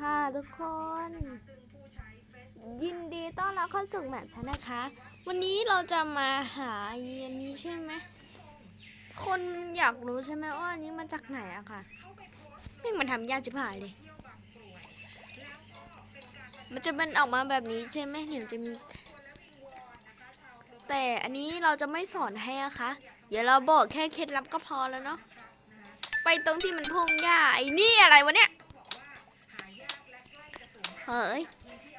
ค่ะทุกคน ยินดีต้อนรับเข้าสู่แมปฉันนะคะ วันนี้เราจะมาหาอันนี้ใช่ไหมคนอยากรู้ใช่ไหมว่าอันนี้มาจากไหนอะค่ะไม่มันทำยากจิบหายเลย มันจะเป็นออกมาแบบนี้ใช่ไหมเดี๋ยวจะมี แต่อันนี้เราจะไม่สอนให้อะคะ เดี๋ยวเราบอกแค่เคล็ดลับก็พอแล้วเนาะไปตรงที่มันพุ่งหญ้าไอ้นี่อะไรวะเนี่ย เฮ้ย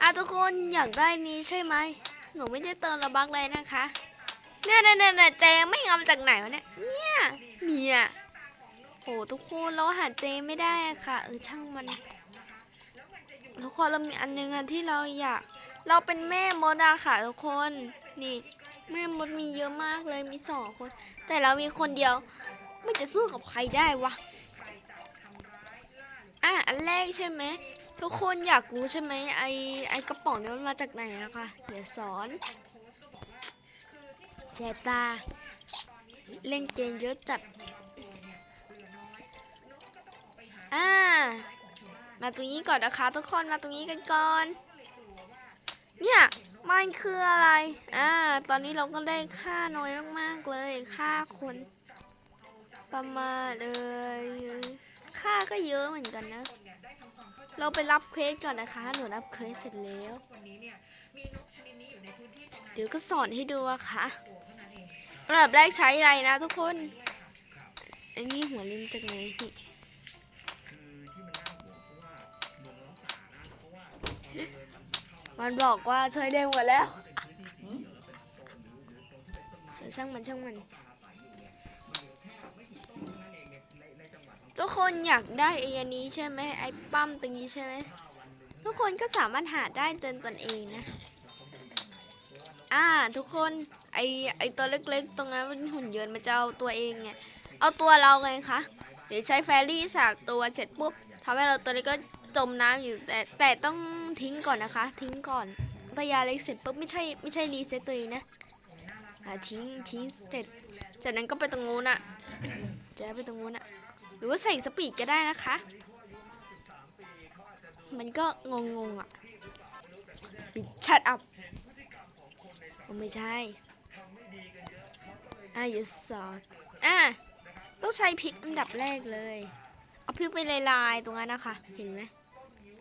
อะทุกคนอยากได้นี้ใช่ไหม หนูไม่ได้เติมระบักเลยนะคะ เนี่ยเนี่ยเนี่ยเจไม่งามจากไหนวะเนี่ย เนี่ย เนี่ย โอ้ทุกคนเราหาเจไม่ได้ค่ะ เออช่างมัน ทุกคนเรามีอันหนึงอะที่เราอยาก เราเป็นแม่มดอะค่ะทุกคน นี่แม่มดมีเยอะมากเลยมีสองคน แต่เรามีคนเดียว ไม่จะสู้กับใครได้วะอะอันแรกใช่ไหม ทุกคนอยากรู้ใช่ไหมไอไอกระป๋องนี้มันมาจากไหนนะคะเดี๋ยวสอนแสบตา เล่นเกมเยอะจัดอ่ามาตรงนี้ก่อนนะคะ ทุกคนมาตรงนี้กันก่อน เนี่ยมันคืออะไรอ่าตอนนี้เราก็ได้ค่าน้อยมากๆเลยค่าคน ประมาณเอยค่าก็เยอะเหมือนกันนะ เราไปรับเควสก่อนนะคะ หนูรับเควสเสร็จแล้วเดี๋ยวก็สอนให้ดูอะค่ะระดับแรกใช้อะไรนะทุกคนอันนี้หัวลิมจากไหนนี่มันบอกว่าช่วยได้หมดแล้วเดี๋ยวช่างมันช่างมัน ทุกคนอยากได้ไอ้อันนี้ใช่ไหมไอ้ปั้มตรงนี้ใช่ไหมทุกคนก็สามารถหาได้เตินตนเองนะอ่าทุกคนไอไอตัวเล็กๆ ตรงนั้นเป็นหุ่นยนต์มันจะเอาตัวเองไงเอาตัวเราไงคะเดี๋ยวใช้แฟรี่สากตัวเสร็จปุ๊บทำให้เราตัวเล็กก็จมน้ำอยู่แต่แต่ต้องทิ้งก่อนนะคะ ทิ้งก่อนตายาเล็กเสร็จปุ๊บไม่ใช่ไม่ใช่รีเซ็ตตัวเองนะทิ้งทิ้งเสร็จจากนั้นก็ไปตรงนู้นอะจะไปตรงนู้นอะ หรือว่าใส่สปีดก็ได้นะคะ มันก็งงงๆอะปิดชัดอัพไม่ใช่อะหยุดสอนอะต้องใช้พริกอันดับแรกเลย เอาพริกไปลายๆตรงนั้นนะคะ เห็นไหม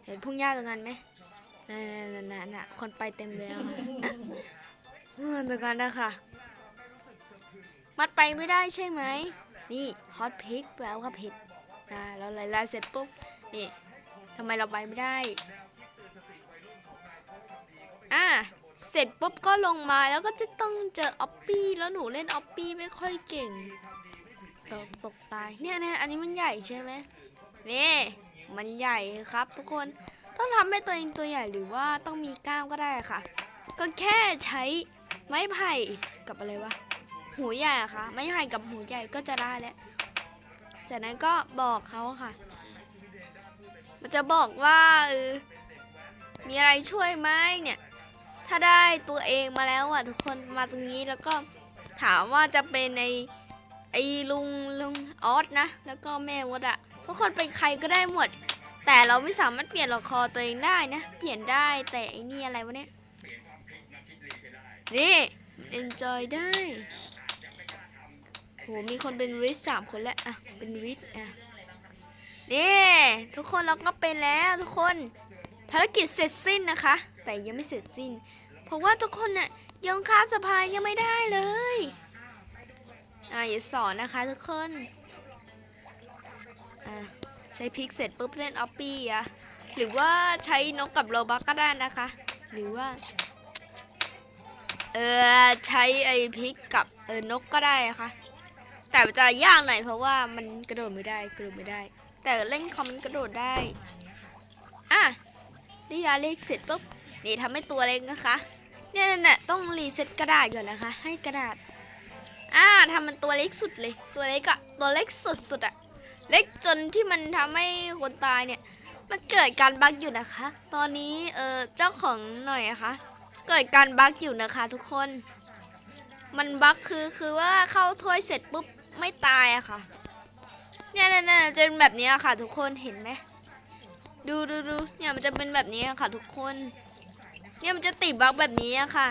เห็นพุ่งหญ้าตรงนั้นไหมนั่นๆๆๆน่ะคนไปเต็มแล้วอะตรงนั้นนะคะ มันไปไม่ได้ใช่ไหม นี่ฮอตพิกแปลว่าเผ็ดอ่าเราไล่ไล่เสร็จปุ๊บนี่ทำไมเราไปไม่ได้ อ่าเสร็จปุ๊บก็ลงมาแล้วก็จะต้องเจอออปปี้แล้วหนูเล่นออปปี้ไม่ค่อยเก่งตกตกตายเนี่ยเนี่ยอันนี้มันใหญ่ใช่ไหมนี่มันใหญ่ครับทุกคนต้องทำให้ตัวเองตัวใหญ่หรือว่าต้องมีกล้ามก็ได้ค่ะ ก็แค่ใช้ไม้ไผ่กับอะไรวะ หูใหญ่อะค่ะ ไม้ไผ่กับหูใหญ่ก็จะได้แล้ว จากนั้นก็บอกเขาค่ะ มันจะบอกว่าเออมีอะไรช่วยไหมเนี่ย ถ้าได้ตัวเองมาแล้วอะทุกคนมาตรงนี้แล้วก็ถามว่าจะเป็นในไอ้ลุงลุงออสนะ แล้วก็แม่วดอะทุกคนเป็นใครก็ได้หมด แต่เราไม่สามารถเปลี่ยนละคอตัวเองได้นะ เปลี่ยนได้แต่ไอ้นี่อะไรวะเนี่ย นี่ enjoy ได้ หมีคนเป็นวิทสามคนแล้วอะเป็นวิทอะนี่ทุกคนเราก็เป็นแล้วทุกคนภารกิจเสร็จสิ้นนะคะ แต่ยังไม่เสร็จสิ้น เพราะว่าทุกคนเนี่ยยังข้ามสะพานยังไม่ได้เลยอะอย่าสอนนะคะทุกคนอะใช้พิกเสร็จปุ๊บเล่นออปปี้อะหรือว่าใช้นกกับโรบักก็ได้นะคะ หรือว่าเออใช้ไอพิกกับเออนกก็ได้ะค่ะ แต่จะยากหน่อยเพราะว่ามันกระโดดไม่ได้กระโดดไม่ได้ แต่เล่นคอมมันกระโดดได้ อะนี่ยาเลขเสร็จปุ๊บนี่ทำให้ตัวเล็กนะคะ เนี่ยเนี่ยต้องรีเซ็ตกระดาษก่อนนะคะ ให้กระดาษ อ่าทำมันตัวเล็กสุดเลย ตัวเล็กอะตัวเล็กสุดสุดอะเล็กจนที่มันทำให้คนตายเนี่ยมันเกิดการบั๊กอยู่นะคะ ตอนนี้เออเจ้าของหน่อยอะคะ เกิดการบั๊กอยู่นะคะ ทุกคน มันบั๊กคือคือว่าเข้าถ้วยเสร็จปุ๊บ ไม่ตายอะค่ะ เนี่ยเนี่ยเนี่ยจะเป็นแบบนี้อะค่ะ ทุกคนเห็นไหมดูดูดูเนี่ยมันจะเป็นแบบนี้อะค่ะ ทุกคน เนี่ยมันจะติดบั๊กแบบนี้อะค่ะ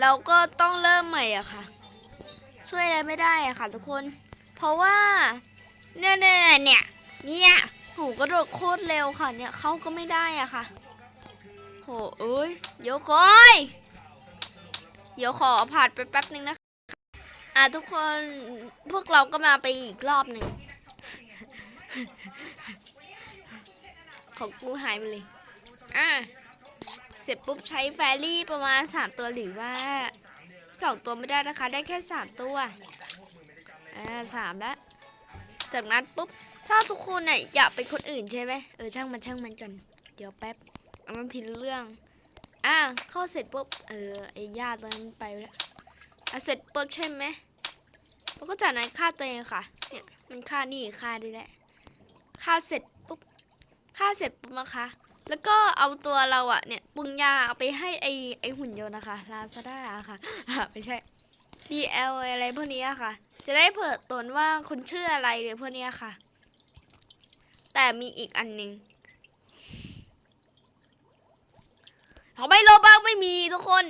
เราก็ต้องเริ่มใหม่อะค่ะ ช่วยอะไรไม่ได้อะค่ะ ทุกคน เพราะว่า เนี่ยเนี่ยเนี่ยเนี่ยโหกระโดดโคตรเร็วค่ะ เนี่ยเขาก็ไม่ได้อะค่ะ โหเอ้ยเดี๋ยวคอย เดี๋ยวขอผ่านไปแป๊บนึงนะคะ อะทุกคนพวกเราก็มาไปอีกรอบหนึ่ง ของกูหายไปเลย อะ เสร็จปุ๊บใช้แฟรี่ประมาณ 3 ตัวหรือว่า 2 ตัวไม่ได้นะคะ ได้แค่ 3 ตัว อ่าสามแล้ว จากนั้นปุ๊บ ถ้าทุกคนเนี่ยอยากเป็นคนอื่นใช่ไหมเออช่างมันช่างมันกันเดี๋ยวแป๊บเอาต้องทีละเรื่อง อะเข้าเสร็จปุ๊บ เออไอ้ญาติตอนนั้นไปแล้วอะ เสร็จปุ๊บใช่ไหมแล้วก็จากนั้นฆ่าตัวเองค่ะ เนี่ยมันฆ่านี่ฆ่าได้แหละฆ่าเสร็จปุ๊บฆ่าเสร็จปุ๊บนะคะ แล้วก็เอาตัวเราอะเนี่ยปรุงยาเอาไปให้ไอไอหุ่นยนต์นะคะลาซาด้าค่ะไม่ใช่ DL อะไรพวกนี้อะค่ะ จะได้เปิดตนว่าคุณชื่ออะไรเลยพวกนี้ค่ะ แต่มีอีกอันหนึ่งเขาไม่โลบ้างไม่มีทุกคน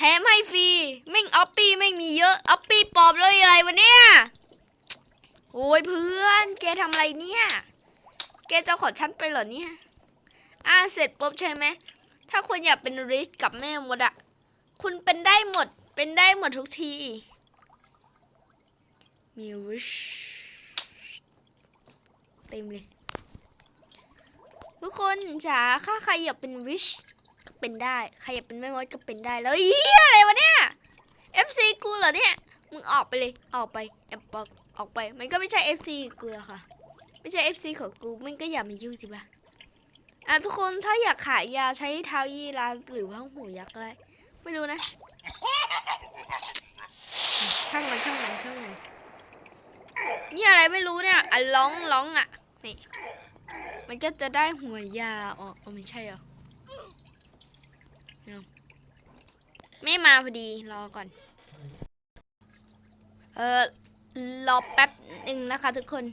แถมให้ฟรีแม่งออปปี้ไม่มีเยอะออปปี้ปอบเลยอะไรวะเนี่ยโอ้ยเพื่อน แกทำอะไรเนี่ย แกจะขอฉันไปเหรอเนี่ย อ่าเสร็จปุ๊บใช่ไหม ถ้าคุณอยากเป็นริชกับแม่มดอะคุณเป็นได้หมด เป็นได้หมดทุกที มีริชเต็มเลย ทุกคนจ๋าถ้าใครอยากเป็นริช ก็เป็นได้ ใครอยากเป็นแม่มดก็เป็นได้ แล้วเฮียอะไรวะเนี่ย FC กูเหรอเนี่ย มึงออกไปเลย ออกไปแอบบอกออกไป มันก็ไม่ใช่ FC กูหรอกค่ะ ไม่ใช่ FC ของกู มันก็อย่ามายุ่งสิบ้าอะทุกคนถ้าอยากขายยาใช้เท้ายีราฟหรือว่าหูยักษ์อะไรไม่รู้นะ ช่างมันช่างมันช่างมันนี่อะไรไม่รู้เนี่ยอะร้องร้องอะนี่มันก็จะได้หัวยาออกเอไม่ใช่หรอเอา ไม่มาพอดีรอก่อน เออรอแป๊บหนึ่งนะคะ ทุกคน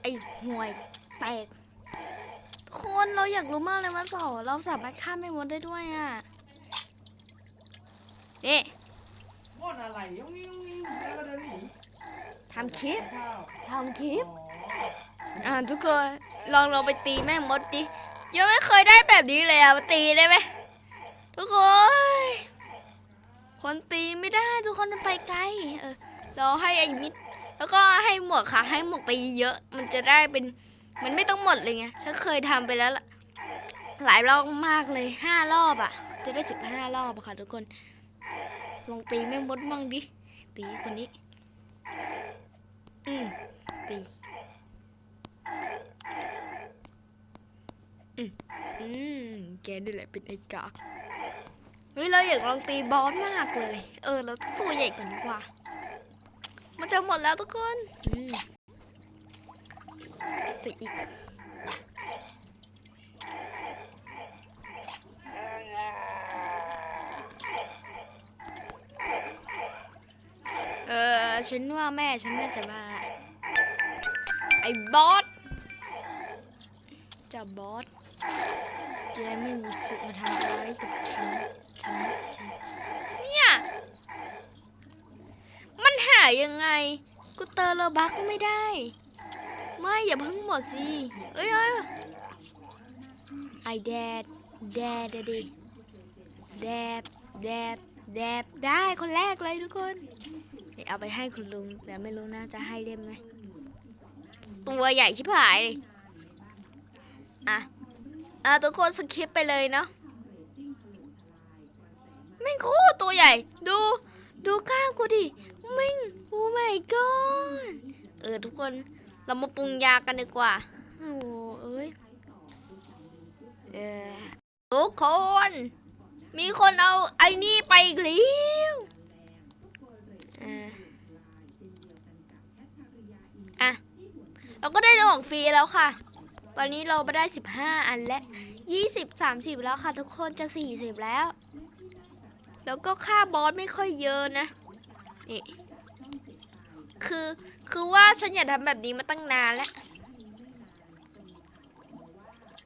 ไอห่วยแตกคนเราอยากรู้มากเลยว่าสอเราสามารถฆ่าไม่มดได้ด้วยอะนี่ม่อนอะไรยังงวิ่งแล้วก็เดินหนีทำคลิปทำคลิป อ่าทุกคนลองลองไปตีแม่มดดิยังไม่เคยได้แบบนี้เลยอะมาตีได้ไหมทุกคน คนตีไม่ได้ทุกคนมันไปไกล เออเราให้ไอ้มิดแล้วก็ให้หมวกค่ะ ให้หมวกไปเยอะ มันจะได้เป็น มันไม่ต้องหมดเลยไงฉันเคยทำไปแล้วละหลายรอบมากเลยห้ารอบอะ จะได้สิบห้ารอบอะค่ะ ทุกคนลองตีแม่มดมั่งดิตีคนนี้ อืมตีอืมแกนี่แหละเป็นไอ้กาก เฮ้ยเราอยากลองตีบอสมากเลย เออเราต้องตัวใหญ่กว่านี้กว่า มันจะหมดแล้วทุกคนส่อีกเออฉันว่าแม่ฉันน่าจะมาไอ้บอสจ้าบอสแกไม่มีสิทธิ์มาทำร้ายกับฉัน ฉัน เนี่ย มันหายังไง กูเตอร์โลบักก็ไม่ได้ ไม่อย่าเพิ่งหมดสิเอ้ยเอ้ยไอแดดแดดดิแดดแดดแดดได้คนแรกเลยทุกคนเดี๋ยวเอาไปให้คุณลุงแต่ไม่รู้นะจะให้ได้ไหมตัวใหญ่ชิบหายเลยอะอะทุกคนสคิปไปเลยเนาะแม่งโคตรตัวใหญ่ ดู ดูกล้ามกูดิ ม่งโอ้ my god เออทุกคนเรามาปรุงยากันดีกว่า โอ้เอ้ยเออทุกคน มีคนเอาไอ้นี่ไปอีกแล้วอะอะเราก็ได้ของฟรีแล้วค่ะ ตอนนี้เราไปได้ 15 อันและ20 30 แล้วค่ะ ทุกคนจะ 40 แล้ว แล้วก็ค่าบอสไม่ค่อยเยอะนะ นี่ คือคือว่าฉันอยากทำแบบนี้มาตั้งนานแล้ว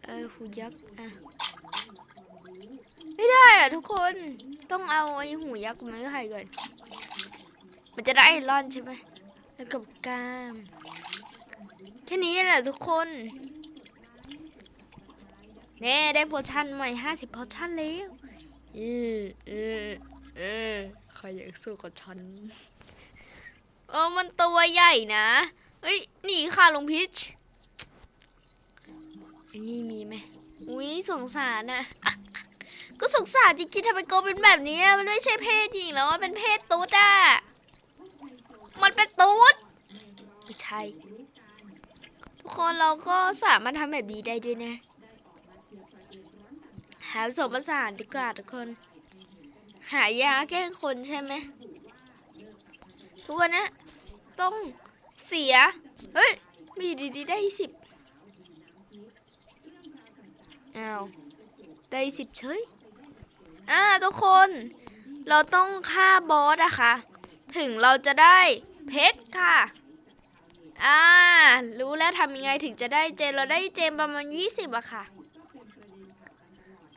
ออหูยักษ์อะไม่ได้อะทุกคนต้องเอาไอ้หูยักษ์มาให้ก่อนมันจะได้ไอรอนใช่ไหมแล้วกับกามแค่นี้แหละทุกคนเน่ได้โพชั่นใหม่ห้าสิบโพชั่นแล้วเออเออเออ ครอยากสู้กับฉัน เออ มันตัวใหญ่นะเฮ้ยหนีค่ะลุงพิชอันนี้มีไหมอุ้ยสงสารนะก็สงสารจริงๆทำไมโกเป็นแบบนี้อะมันไม่ใช่เพศหญิงแล้วมันเป็นเพศตุ๊ดอะมันเป็นตุ๊ดไม่ใช่ทุกคนเราก็สามารถทำแบบนี้ได้ด้วยนะหาผสมผสานดีกว่าทุกคน หายาแก้คนใช่ไหมทุกคนนะต้องเสีย เฮ้ย มีดีๆได้สิบอ้าว ได้สิบเฉยอ่าทุกคน เราต้องฆ่าบอสอะค่ะ ถึงเราจะได้เพชรค่ะ อ่า รู้แล้วทำยังไงถึงจะได้เจม เราได้เจมประมาณ 20อะค่ะ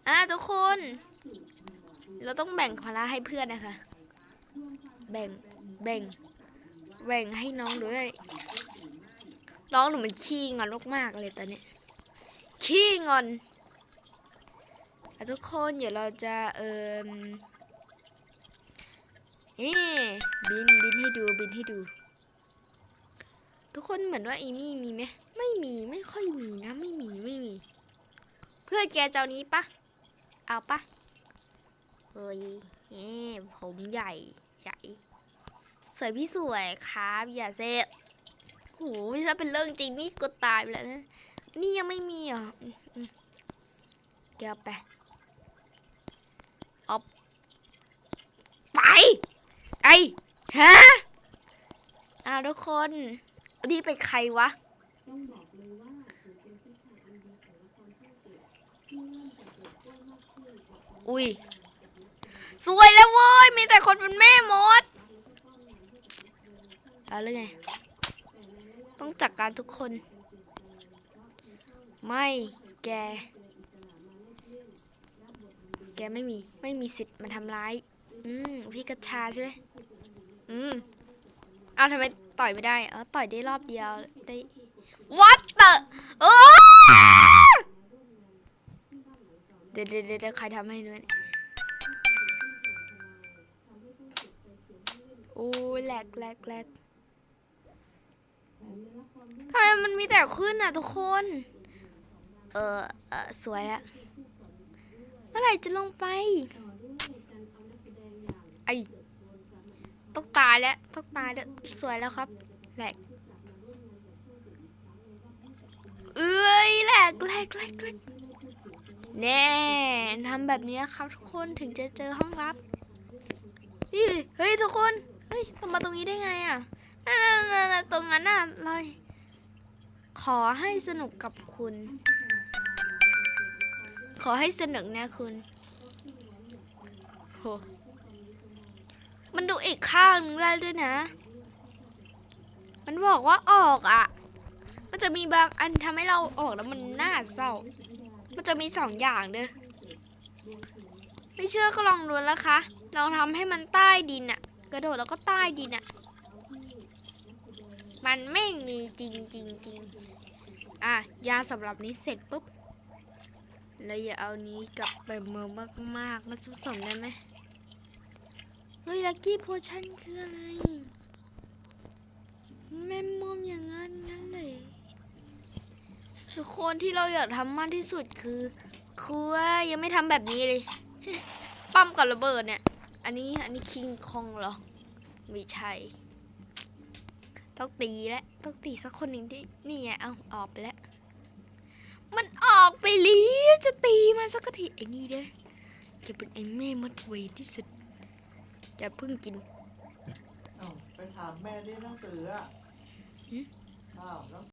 อ่าทุกคน เราต้องแบ่งภาระให้เพื่อนนะคะ แบ่ง แบ่ง แบ่งให้น้องด้วย น้องหนูมันขี้งอนมากๆเลยตอนนี้ยขี้งอนทุกคนเดี๋ยวเราจะเอ่มเอ๊ะบินบินให้ดูบินให้ดู ทุกคนเหมือนว่าอีนี่มีไหมไม่มีไม่ค่อยมีนะ ไม่มีไม่มี เพื่อแกเจ้านี้ปะเอาปะ เฮ้ยเอ๊ผมใหญ่ใหญ่ สวยพี่สวยครับ อย่าเซะโหถ้าเป็นเรื่องจริงนี่ก็ตายไปแล้วนะ นี่ยังไม่มีออืมอืมแกเอาไปเอาไป ไอฮะอ้าวทุกคน นี่เป็นใครวะอุ้ย สวยแล้วเว้ย มีแต่คนเป็นแม่มดเอาเลยไง ต้องจัดการทุกคน ไม่แก แกไม่มีไม่มีสิทธิ์มาทำร้าย อืมพี่กระชาใช่ไหมอืมเอาทำไมต่อยไม่ได้เออต่อยได้รอบเดียวได้ What the เออเดะเดี๋ยวเดี๋ยวใครทำให้ด้วย โอ้ยแหลกแหลกแหลกทำไมมันมีแต่ขึ้นอะทุกคน เออเออสวยอะเมื่อไหร่จะลงไป ไอต้องตายแล้วต้องตายแล้วสวยแล้วครับ แหลก เอ้ยแหลกแหลกแหลกแหลกแน่ทำแบบนี้ครับทุกคนถึงจะเจอห้องลับนี่เฮ้ยทุกคน ฮ้ยทำมาตรงนี้ได้ไงอะนั่นๆๆตรงนั้นน่ะลอยขอให้สนุกกับคุณ ขอให้สนุกนะคุณโหมันดูอีกข้างนึงได้ด้วยนะ มันบอกว่าออกอะ มันจะมีบางอันทำให้เราออกแล้วมันน่าเศร้า มันจะมีสองอย่างเด้อไม่เชื่อก็ลองดูนะคะ ลองทำให้มันใต้ดินอะ กระโดดแล้วก็ใต้ดินอะมันไม่มีจริงจริงจริงอะ ยาสำหรับนี้เสร็จปุ๊บ แล้วอย่าเอานี้กลับไปเมืองมากๆ มันผสมได้ไหมเฮ้ยลักกี้โพชั่นคืออะไรแม่มอมอย่างนั้นงั้นเลยทุกคนที่เราอยากทำมากที่สุดคือคือว่ายังไม่ทำแบบนี้เลย ปั้มกับระเบิดเนี่ย อันนี้อันนี้คิงคองเหรอ ไม่ใช่ ต้องตีแล้วต้องตีสักคนหนึ่งที่นี่ไงเอาออกไปแล้ว มันออกไปแล้วจะตีมันสักทีไอ้นี่เด้อจะเป็นไอ้แม่มดเวรที่สุดอย่าเพิ่งกินเอ้าไปถามแม่ที่หนังสืออะหืมอ้าวหนัง